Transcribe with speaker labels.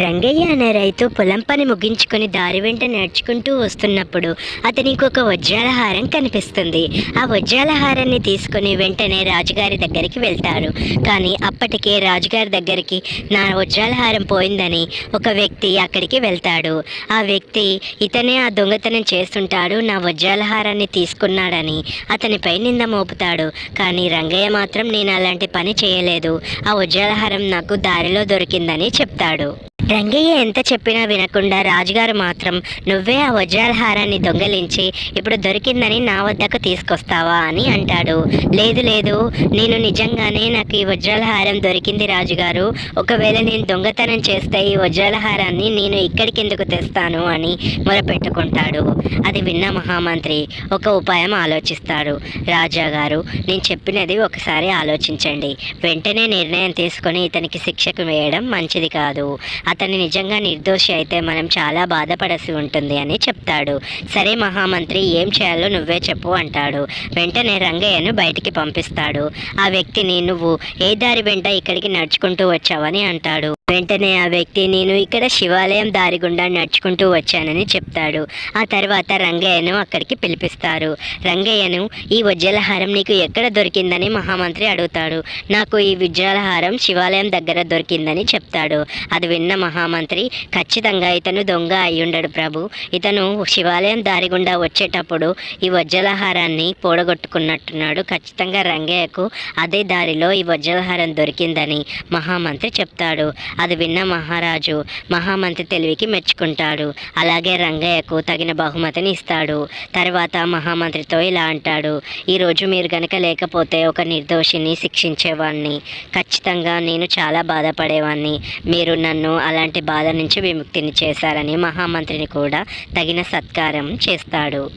Speaker 1: రంగయ్య అనే రైతు పొలం పని ముగించుకొని దారి వెంట నడుచుకుంటూ వస్తున్నప్పుడు అతనికి ఒక వజ్రాల హారం కనిపిస్తుంది. ఆ వజ్రాల హారాన్ని తీసుకుని వెంటనే రాజుగారి దగ్గరికి వెళ్తారు కానీ అప్పటికే రాజుగారి దగ్గరికి నా వజ్రాల హారం పోయిందని ఒక వ్యక్తి అక్కడికి వెళ్తాడు. ఆ వ్యక్తి ఇతనే ఆ దొంగతనం చేస్తుంటాడు నా వజ్రాల హారాన్ని తీసుకున్నాడని అతనిపై నింద మోపుతాడు. కానీ రంగయ్య మాత్రం నేను అలాంటి పని చేయలేదు. ఆ వజ్రాల హారం నాకు దారిలో దొరికిందని చెప్తాడు. రంగయ్య ఎంత చెప్పినా వినకుండా రాజుగారు మాత్రం నువ్వే ఆ వజ్రాల హారాన్ని దొంగలించి ఇప్పుడు దొరికిందని నా వద్దకు తీసుకొస్తావా? అని అంటాడు. లేదు లేదు. నేను నిజంగానే నాకు ఈ వజ్రాల హారం దొరికింది రాజుగారు. ఒకవేళ నేను దొంగతనం చేస్తే ఈ వజ్రాల హారాన్ని నేను ఇక్కడికి ఎందుకు తెస్తాను? అని మొరపెట్టుకుంటాడు. అది విన్న మహామంత్రి ఒక ఉపాయం ఆలోచిస్తాడు. రాజా గారు నేను చెప్పినది ఒకసారి ఆలోచించండి. వెంటనే నిర్ణయం తీసుకొని ఇతనికి శిక్షకు వేయడం మంచిది కాదు. అతను నిజంగా నిర్దోషి అయితే మనం చాలా బాధపడాల్సి ఉంటుంది అని చెప్తాడు. సరే మహామంత్రి ఏం చేయాలో నువ్వే చెప్పు అంటాడు. వెంటనే రంగయ్యను బయటికి పంపిస్తాడు. ఆ వ్యక్తిని నువ్వు ఏ దారి వెంట ఇక్కడికి నడుచుకుంటూ వచ్చావని అంటాడు. వెంటనే ఆ వ్యక్తి నేను ఇక్కడ శివాలయం దారి గుండా నడుచుకుంటూ వచ్చానని చెప్తాడు. ఆ తర్వాత రంగయ్యను అక్కడికి పిలిపిస్తారు. రంగయ్యను ఈ వజ్రలహారం నీకు ఎక్కడ దొరికిందని మహామంత్రి అడుగుతాడు. నాకు ఈ వజ్రలహారం శివాలయం దగ్గర దొరికిందని చెప్తాడు. అది విన్న మహామంత్రి ఖచ్చితంగా ఇతను దొంగ అయ్యుండడు ప్రభు. ఇతను శివాలయం దారి గుండా వచ్చేటప్పుడు ఈ వజ్రలహారాన్ని పోడగొట్టుకున్నట్టున్నాడు. ఖచ్చితంగా రంగయ్యకు అదే దారిలో ఈ వజ్రలహారం దొరికిందని మహామంత్రి చెప్తాడు. అది విన్న మహారాజు. మహామంత్రి తెలివికి మెచ్చుకుంటాడు. అలాగే రంగయ్యకు తగిన బహుమతిని ఇస్తాడు. తర్వాత మహామంత్రితో ఇలా అంటాడు. ఈరోజు మీరు గనక లేకపోతే ఒక నిర్దోషిని శిక్షించేవాడిని ఖచ్చితంగా నేను చాలా బాధపడేవాడిని మీరు నన్ను అలాంటి బాధ నుంచి విముక్తిని చేశారని మహామంత్రిని కూడా తగిన సత్కారం చేస్తాడు.